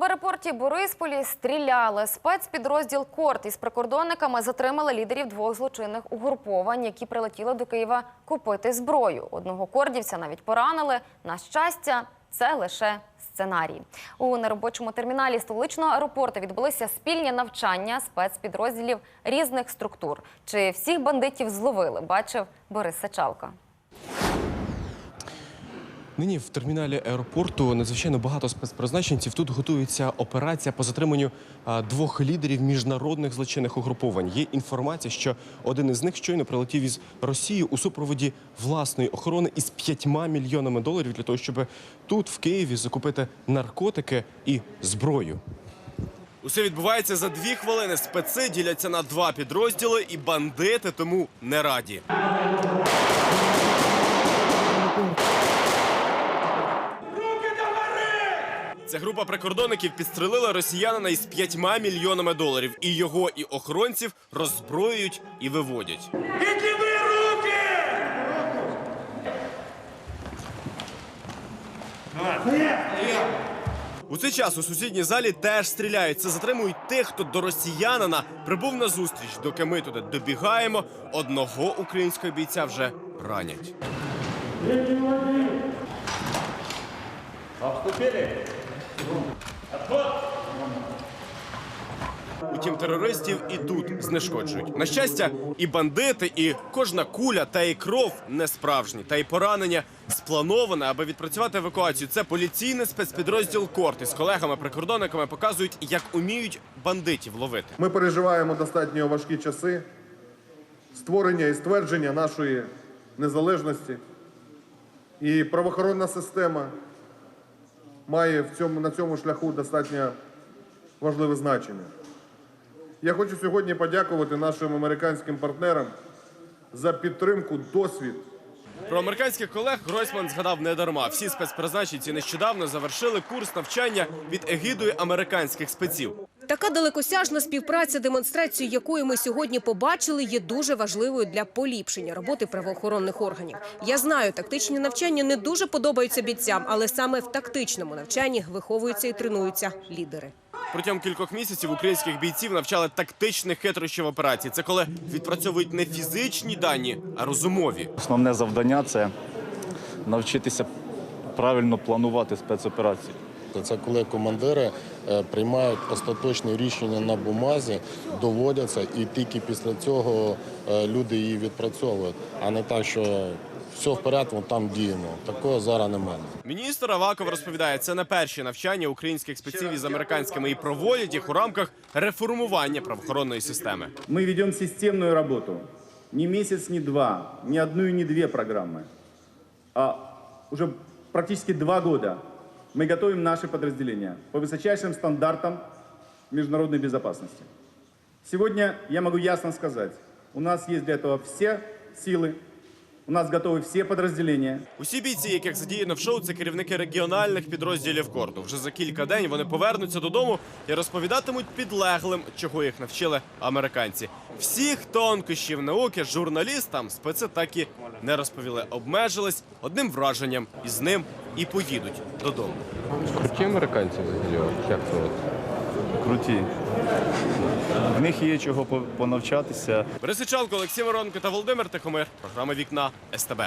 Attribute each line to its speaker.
Speaker 1: В аеропорті Борисполі стріляли. Спецпідрозділ Корт із прикордонниками затримали лідерів двох злочинних угруповань, які прилетіли до Києва купити зброю. Одного кордівця навіть поранили. На щастя, це лише сценарій. У неробочому терміналі столичного аеропорту відбулися спільні навчання спецпідрозділів різних структур. Чи всіх бандитів зловили? Бачив Борис Сачалка.
Speaker 2: Нині в терміналі аеропорту надзвичайно багато спецпризначенців. Тут готується операція по затриманню двох лідерів міжнародних злочинних угруповань. Є інформація, що один із них щойно прилетів із Росії у супроводі власної охорони із п'ятьма мільйонами доларів для того, щоб тут, в Києві, закупити наркотики і зброю. Усе відбувається за дві хвилини. Специ діляться на два підрозділи, і бандити тому не раді. Ця група прикордонників підстрелила росіянина із п'ятьма мільйонами доларів. І його, і охоронців роззброюють і виводять.
Speaker 3: Підніми руки!
Speaker 2: У цей час у сусідній залі теж стріляють. Це затримують тих, хто до росіянина прибув на зустріч. Доки ми туди добігаємо, одного українського бійця вже ранять. Утім, терористів і тут знешкоджують. На щастя, і бандити, і кожна куля та і кров не справжні, та й поранення сплановане, аби відпрацювати евакуацію. Це поліційний спецпідрозділ Корт із колегами-прикордонниками показують, як уміють бандитів ловити.
Speaker 4: Ми переживаємо достатньо важкі часи створення і ствердження нашої незалежності. І правоохоронна система має в цьому, на цьому шляху достатньо важливе значення. Я хочу сьогодні подякувати нашим американським партнерам за підтримку, досвід
Speaker 2: Про американських колег Гройсман згадав не дарма. Всі спецпризначенці нещодавно завершили курс навчання від егідою американських спеців.
Speaker 5: Така далекосяжна співпраця, демонстрацію якої ми сьогодні побачили, є дуже важливою для поліпшення роботи правоохоронних органів. Я знаю, тактичні навчання не дуже подобаються бійцям, але саме в тактичному навчанні виховуються і тренуються лідери.
Speaker 2: Протягом кількох місяців українських бійців навчали тактичних хитрощів операцій. Це коли відпрацьовують не фізичні дані, а розумові.
Speaker 6: Основне завдання це навчитися правильно планувати спецоперації.
Speaker 7: Це коли командири е, приймають остаточні рішення на бумазі, доводяться, і тільки після цього е, люди її відпрацьовують, а не так, що все в порядку, там діємо. Такого зараз немає.
Speaker 2: Міністр Аваков розповідає, це не перші навчання українських спеців із американськими і проводять їх у рамках реформування правоохоронної системи.
Speaker 8: Мы ведем системную работу. Не месяц, не два, не одну и не две программы, а уже практически два года мы готовим наши подразделения по высочайшим стандартам международной безопасности. Сегодня я могу ясно сказать, у нас есть для этого все силы, у нас готовы все подразделения,
Speaker 2: Усі бійці, яких задіяно в шоу, це керівники регіональних підрозділів корту. Вже за кілька день вони повернуться додому і розповідатимуть підлеглим, чого їх навчили американці. Всіх тонкощів науки журналістам специ так і не розповіли. Обмежились одним враженням, і з ним і поїдуть додому.
Speaker 9: Круті американці як це от?
Speaker 6: Круті. В них є чого по- понавчатися.
Speaker 2: Борисичалко, Олексій Воронко та Володимир Тихомир. Програма Вікна СТБ.